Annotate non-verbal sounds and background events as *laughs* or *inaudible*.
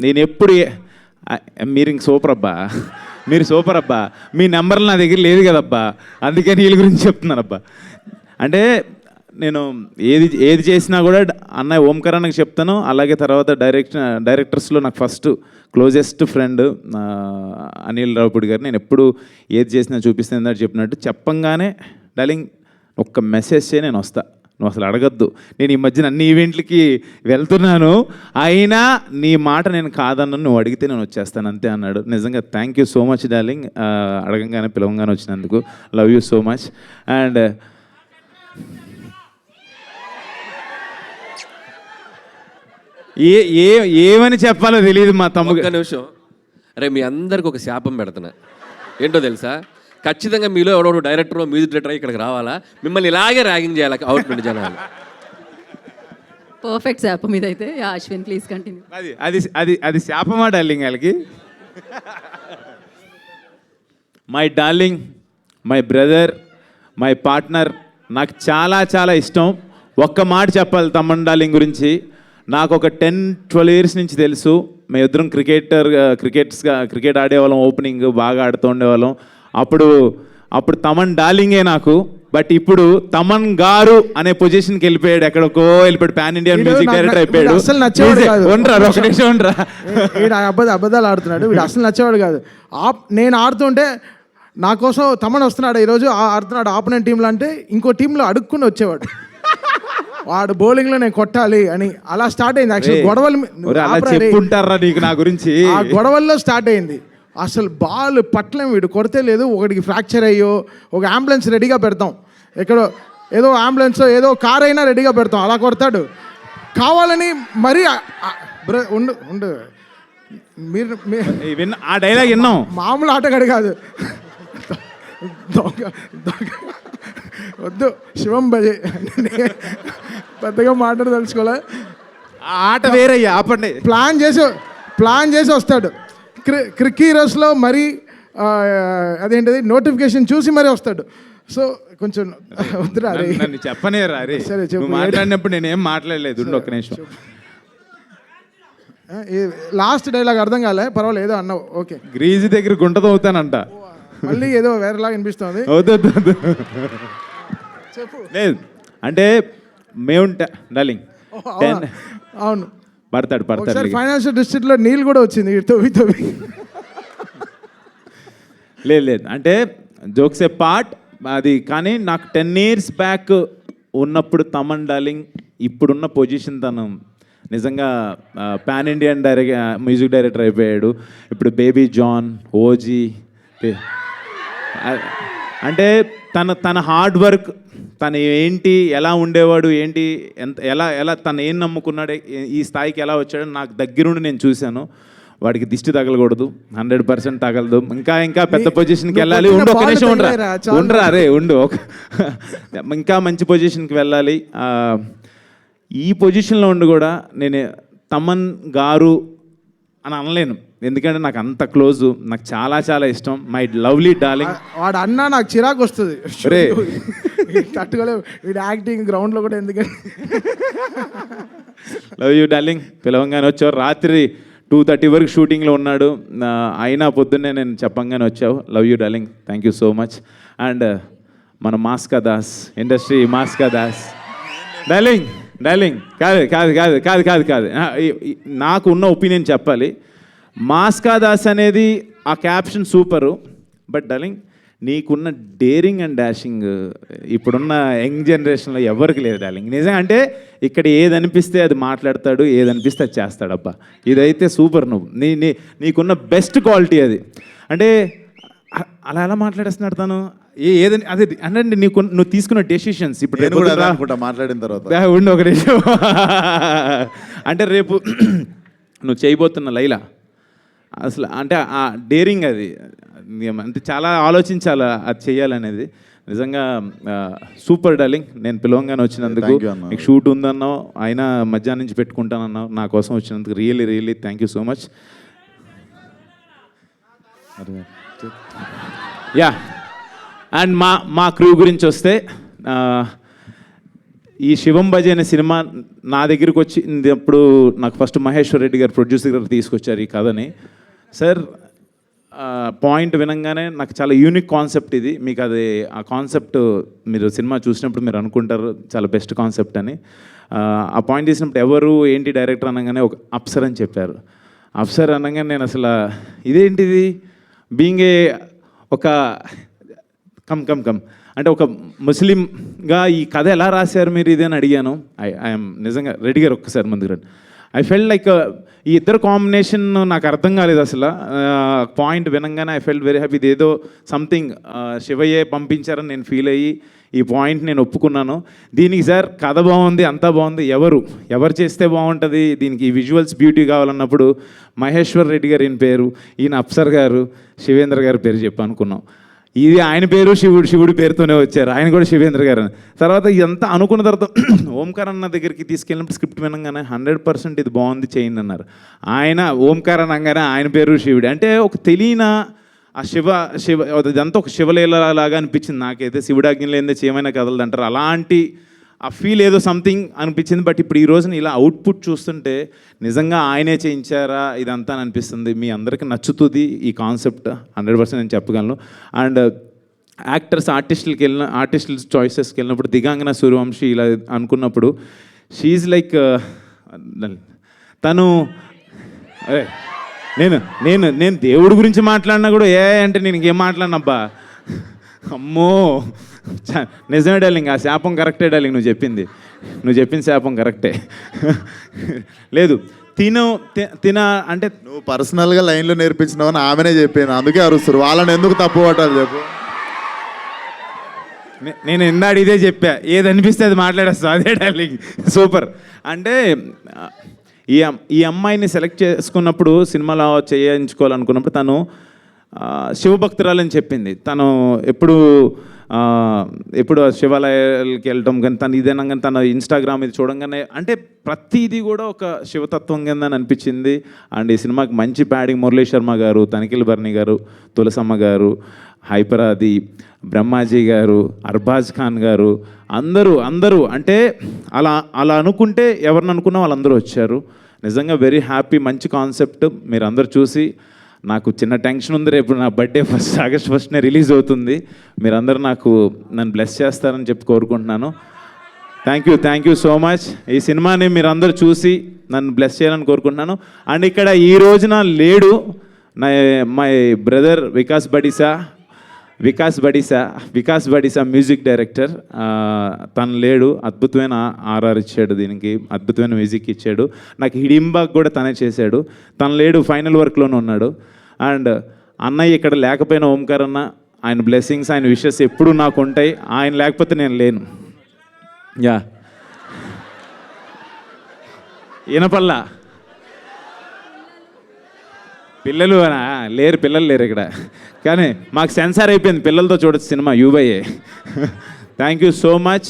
నేను ఎప్పుడు మీరు ఇంక సూపర్ అబ్బా. మీరు సూపర్ అబ్బా. మీ నెంబర్లు నా దగ్గర లేదు కదబ్బా. అందుకని వీళ్ళ గురించి చెప్తున్నానబ్బా అంటే నేను ఏది ఏది చేసినా కూడా అన్నయ్య ఓంకర్ అన్నకి చెప్తాను. అలాగే తర్వాత డైరెక్ట్ డైరెక్టర్స్లో నాకు first closest friend Anil Ravipudi గారు. నేను ఎప్పుడు ఏది చేసినా చూపిస్తాను అని చెప్పినట్టు చెప్పంగానే డార్లింగ్ ఒక్క మెసేజ్ చే నేను వస్తాను నువ్వు అసలు అడగద్దు. నేను ఈ మధ్యన అన్ని ఈవెంట్లకి వెళ్తున్నాను. అయినా నీ మాట నేను కాదన్న నువ్వు అడిగితే నేను వచ్చేస్తాను అంతే అన్నాడు. నిజంగా thank you so much darling అడగంగానే పిలవంగానే వచ్చినందుకు. Love you so much and ఏ ఏ ఏమని చెప్పాలో తెలియదు మా తమ్ముడు. నిమిషం. అరే మీ అందరికి ఒక శాపం పెడుతున్నా. ఏంటో తెలుసా? ఖచ్చితంగా మీలో ఎవడో డైరెక్టర్ మ్యూజిక్ డైరెక్టర్ ఇక్కడికి రావాలా? మిమ్మల్ని ఇలాగే ర్యాగింగ్ చేయాలి అవుట్పుట్ జనాలు. పర్ఫెక్ట్ శాపం ఇదైతే. యా అశ్విన్ ప్లీజ్ కంటిన్యూ అది అది అది అది శాపమా డార్లింగ్ వాళ్ళకి my darling my brother my partner నాకు చాలా చాలా ఇష్టం. ఒక్క మాట చెప్పాలి తమ్మన్ డార్లింగ్ గురించి. నాకు ఒక టెన్ ట్వెల్వ్ ఇయర్స్ నుంచి తెలుసు. మేము ఇద్దరం క్రికెటర్ క్రికెట్స్గా క్రికెట్ ఆడేవాళ్ళం ఓపెనింగ్ బాగా ఆడుతూ ఉండేవాళ్ళం. అప్పుడు అప్పుడు తమన్ డార్లింగే నాకు బట్ ఇప్పుడు తమన్ గారు అనే పొజిషన్కి వెళ్ళిపోయాడు ఎక్కడికో వెళ్ళిపోయాడు పాన్ ఇండియా మ్యూజిక్ డైరెక్టర్ అయిపోయాడు. అస్సలు నచ్చేవాడు కాదు. ఉండరా ఒక నిమిషం ఉండరా. వీడు అబద్ధ అబద్ధాలు ఆడుతున్నాడు వీడు అసలు నచ్చేవాడు కాదు. నేను ఆడుతుంటే నా కోసం తమన్ వస్తున్నాడు ఈరోజు ఆ- ఆడుతున్నాడు ఆపోనెంట్ టీంలో అంటే ఇంకో టీంలో అడుక్కుని వచ్చేవాడు. వాడు బౌలింగ్లో నేను కొట్టాలి అని అలా స్టార్ట్ అయింది. యాక్చువల్ గొడవలు. చెప్పుంటారా నీకు నా గురించి? ఆ గొడవల్లో స్టార్ట్ అయింది. అసలు బాల్ పట్టలేం వీడు కొడితే లేదు ఒకటికి ఫ్రాక్చర్ అయ్యో ఒక అంబులెన్స్ రెడీగా పెడతాం. ఎక్కడో ఏదో అంబులెన్స్ ఏదో కార్ అయినా రెడీగా పెడతాం అలా కొడతాడు. కావాలని మరీ ఉండు ఉండు. మీరు ఆ డైలాగ్ విన్నాం. మామూలు ఆటగాడు కాదు. దొంగ దొంగ. వద్దు శివం భజే. పెద్దగా మాట్లాడదలుచుకోలే. ఆ ఆట వేరయ్యా ఆపండి. ప్లాన్ చేసి ప్లాన్ చేసి వస్తాడు. క్రి క్రిక్ హీరోస్లో మరీ అదేంటిది నోటిఫికేషన్ చూసి మరీ వస్తాడు. సో కొంచెం వద్దురా చెప్పనే రా సరే, చెప్పు. మాట్లాడినప్పుడు నేనేం మాట్లాడలేదు ఒక్క నిమిషం. లాస్ట్ డైలాగ్ అర్థం కాలే పర్వాలేదు ఏదో అన్నావు ఓకే. గ్రీజు దగ్గర గుంటతో అవుతానంట మళ్ళీ ఏదో వేరేలాగా అనిపిస్తుంది. చెప్పు. లేదు అంటే మేము డార్లింగ్ అవునా? పడతాడు పడతాడు ఫైనాన్షియల్ డిస్ట్రిక్ట్లో నీళ్ళు కూడా వచ్చింది వీడు తవ్వి తవ్వి. లేదు లేదు. అంటే జోక్స్ ఏ పార్ట్ అది కానీ నాకు టెన్ ఇయర్స్ బ్యాక్ ఉన్నప్పుడు తమన్ డార్లింగ్ ఇప్పుడున్న పొజిషన్ తను నిజంగా pan Indian direct music director అయిపోయాడు. ఇప్పుడు బేబీ జాన్ ఓజీ అంటే తన తన హార్డ్ వర్క్ తను ఏంటి ఎలా ఉండేవాడు ఏంటి ఎంత ఎలా ఎలా తను ఏం నమ్ముకున్నాడు ఈ స్థాయికి ఎలా వచ్చాడో నాకు దగ్గరుండి నేను చూశాను. వాడికి దిష్టి తగలకూడదు హండ్రెడ్ పర్సెంట్ తగలదు. ఇంకా ఇంకా పెద్ద పొజిషన్కి వెళ్ళాలి. ఉండు ఒక నిమిషం ఉండరా. ఉండరా అరే ఉండు. ఒక ఇంకా మంచి పొజిషన్కి వెళ్ళాలి. ఈ పొజిషన్లో ఉండి కూడా నేను తమన్ గారు అని అనలేను. ఎందుకంటే నాకు అంత క్లోజు నాకు చాలా చాలా ఇష్టం. My lovely darling. వాడు అన్నా నాకు చిరాకు వస్తుంది. రే. *laughs* తట్టుకోలేవు వీడు యాక్టింగ్ గ్రౌండ్లో కూడా ఎందుకంటే లవ్ యూ డార్లింగ్. పిలవంగానే వచ్చావు. రాత్రి టూ థర్టీ వరకు షూటింగ్లో ఉన్నాడు. అయినా పొద్దున్నే నేను చెప్పంగానే వచ్చావు. Love you darling. Thank you so much and మన Mass Ka Das industry Mass Ka Das. Darling darling. కాదు కాదు కాదు కాదు కాదు కాదు. నాకు ఉన్న ఒపీనియన్ చెప్పాలి. మాస్కా దాస్ అనేది ఆ క్యాప్షన్ సూపరు. బట్ డార్లింగ్ నీకున్న డేరింగ్ అండ్ డాషింగ్ ఇప్పుడున్న యంగ్ జనరేషన్లో ఎవరికి లేదు డార్లింగ్. నిజంగా అంటే ఇక్కడ ఏది అనిపిస్తే అది మాట్లాడతాడు ఏది అనిపిస్తే అది చేస్తాడు అబ్బా ఇదైతే సూపర్ నువ్వు. నీ నీ నీకున్న బెస్ట్ క్వాలిటీ అది. అంటే అలా ఎలా మాట్లాడేస్తున్నాడు తను? ఏ ఏదని అదే అంటే నీకు నువ్వు తీసుకున్న డెసిషన్స్ ఇప్పుడు నేను కూడా అనుకుంటా మాట్లాడిన తర్వాత. ఉండు ఒక అంటే రేపు నువ్వు చేయబోతున్న లైలా అసలు అంటే ఆ డేరింగ్ అది. అంటే చాలా ఆలోచించాలి అది చేయాలనేది నిజంగా సూపర్ డార్లింగ్. నేను పిలవంగానే వచ్చినందుకు. నీకు షూట్ ఉందన్నావు. అయినా మధ్యాహ్నం నుంచి పెట్టుకుంటానన్నావు. నా కోసం వచ్చినందుకు really really thank you so much. Yeah. And మా మా క్రూ గురించి వస్తే ఈ శివం బజే అనే సినిమా నా దగ్గరికి వచ్చింది అప్పుడు నాకు ఫస్ట్ మహేశ్వర్ రెడ్డి గారు ప్రొడ్యూసర్ గారు తీసుకొచ్చారు ఈ కథని. సార్ పాయింట్ వినంగానే నాకు చాలా యూనిక్ కాన్సెప్ట్ ఇది. మీకు అది ఆ కాన్సెప్ట్ మీరు సినిమా చూసినప్పుడు మీరు అనుకుంటారు చాలా బెస్ట్ కాన్సెప్ట్ అని. ఆ, పాయింట్ చేసినప్పుడు ఎవరు ఏంటి డైరెక్టర్ అనగానే ఒక అప్సర్ అని చెప్పారు. అప్సర్ అనగానే నేను అసలు ఇదేంటిది? బీయింగ్ ఏ ఒక కమ్ కమ్ కమ్. అంటే ఒక ముస్లింగా ఈ కథ ఎలా రాశారు మీరు ఇది అని అడిగాను. ఐ ఐఎమ్ నిజంగా రెడీ గారు ఒక్కసారి ముందుకు రండి. ఐ ఫెల్ లైక్ ఈ ఇద్దరు కాంబినేషన్ నాకు అర్థం కాలేదు అసలు. Uh, పాయింట్ వినంగానే ఐ ఫెల్ట్ వెరీ హ్యాపీ ఇది ఏదో సంథింగ్ శివయ్యే పంపించారని నేను ఫీల్ అయ్యి ఈ పాయింట్ నేను ఒప్పుకున్నాను. దీనికి సార్ కథ బాగుంది అంతా బాగుంది. ఎవరు? ఎవరు చేస్తే బాగుంటుంది? దీనికి విజువల్స్ బ్యూటీ కావాలన్నప్పుడు మహేశ్వర్ రెడ్డి గారు ఈయన పేరు ఈయన అప్సర్ గారు శివేంద్ర గారి పేరు చెప్పనుకున్నాం ఇది ఆయన పేరు శివుడు శివుడి పేరుతోనే వచ్చారు. ఆయన కూడా శివేంద్ర గారు. అని తర్వాత ఇదంతా అనుకున్న తర్వాత *clears throat* ఓంకార్ అన్న దగ్గరికి తీసుకెళ్ళినప్పుడు స్క్రిప్ట్ వినగానే హండ్రెడ్ పర్సెంట్ ఇది బాగుంది చేయండి అన్నారు. ఆయన ఓంకార్ అనగానే ఆయన పేరు శివుడు. అంటే ఒక తెలియన ఆ శివ శివ ఇదంతా ఒక శివలీల లాగా అనిపించింది నాకైతే. శివుడాజ్ఞ లేనిదే చేయమైనా కథలు అంటారు అలాంటి ఆ ఫీల్ ఏదో సంథింగ్ అనిపించింది బట్ ఇప్పుడు ఈ రోజున ఇలా అవుట్పుట్ చూస్తుంటే నిజంగా ఆయనే చేయించారా? ఇదంతా అని అనిపిస్తుంది. మీ అందరికీ నచ్చుతుంది ఈ కాన్సెప్ట్ హండ్రెడ్ పర్సెంట్ నేను చెప్పగలను. అండ్ యాక్టర్స్ ఆర్టిస్టులకి వెళ్ళిన ఆర్టిస్టుల చాయిసెస్కి వెళ్ళినప్పుడు దిగాంగన సూర్యవంశి ఇలా అనుకున్నప్పుడు షీఈ్ uh, లైక్ తను నేను నేను నేను దేవుడి గురించి మాట్లాడినా కూడా ఏ అంటే నేను ఇంకేం మాట్లాడినబ్బా అమ్మో! చ- నిజమే డార్లింగ్ ఆ శాపం కరెక్టే డార్లింగ్ నువ్వు చెప్పింది. నువ్వు చెప్పిన శాపం కరెక్టే. లేదు తిను తిన అంటే నువ్వు పర్సనల్గా లైన్లో నేర్పించినావని ఆమెనే చెప్పాను. అందుకే అరుస్తారు. వాళ్ళని ఎందుకు తప్పు పట్టాలి చెప్పు. నేను ఇందాడు ఇదే చెప్పా. ఏది అనిపిస్తే అది మాట్లాడేస్తా. అదే డార్లింగ్. సూపర్. అంటే ఈ ఈ అమ్మాయిని సెలెక్ట్ చేసుకున్నప్పుడు సినిమాలో చేయించుకోవాలనుకున్నప్పుడు తను శివభక్తురాలని చెప్పింది. తను ఎప్పుడు ఆ, ఎప్పుడు శివాలయాలకి వెళ్ళటం కానీ తను ఇదేనా కానీ తన ఇన్స్టాగ్రామ్ ఇది చూడంగానే అంటే ప్రతిదీ కూడా ఒక శివతత్వం కింద అనిపించింది. అండ్ ఈ సినిమాకి మంచి ప్యాడింగ్ మురళీ శర్మ గారు తనిఖీల్ బర్ని గారు తులసమ్మ గారు హైపరాది బ్రహ్మాజీ గారు అర్బాజ్ ఖాన్ గారు అందరూ అందరూ అంటే అలా అలా అనుకుంటే ఎవరిని అనుకున్నా వాళ్ళందరూ వచ్చారు. నిజంగా వెరీ హ్యాపీ మంచి కాన్సెప్ట్ మీరు అందరు చూసి నాకు చిన్న టెన్షన్ ఉంది. రేపు నా బర్త్డే ఫస్ట్ ఆగస్ట్ ఫస్ట్నే రిలీజ్ అవుతుంది. మీరందరూ నాకు నన్ను బ్లెస్ చేస్తారని చెప్పి కోరుకుంటున్నాను. Thank you thank you so much ఈ సినిమాని మీరందరూ చూసి నన్ను బ్లెస్ చేయాలని కోరుకుంటున్నాను. అండ్ ఇక్కడ ఈ రోజున లేడు నా my brother Vikas Badisa. Vikas Badisa Vikas Badisa music director తను లేడు. అద్భుతమైన ఆర్ఆర్ ఇచ్చాడు దీనికి అద్భుతమైన మ్యూజిక్ ఇచ్చాడు. నాకు హిడింబాగ్ కూడా తనే చేశాడు. తను లేడు ఫైనల్ వర్క్లోనే ఉన్నాడు. అండ్ అన్నయ్య ఇక్కడ లేకపోయిన ఓంకార్ అన్న ఆయన బ్లెస్సింగ్స్ ఆయన విషెస్ ఎప్పుడూ నాకు ఉంటాయి. ఆయన లేకపోతే నేను లేను. యా. వినపల్లా పిల్లలు లేరు పిల్లలు లేరు ఇక్కడ. కానీ మాకు సెన్సార్ అయిపోయింది పిల్లలతో చూడొచ్చు cinema U by A thank you so much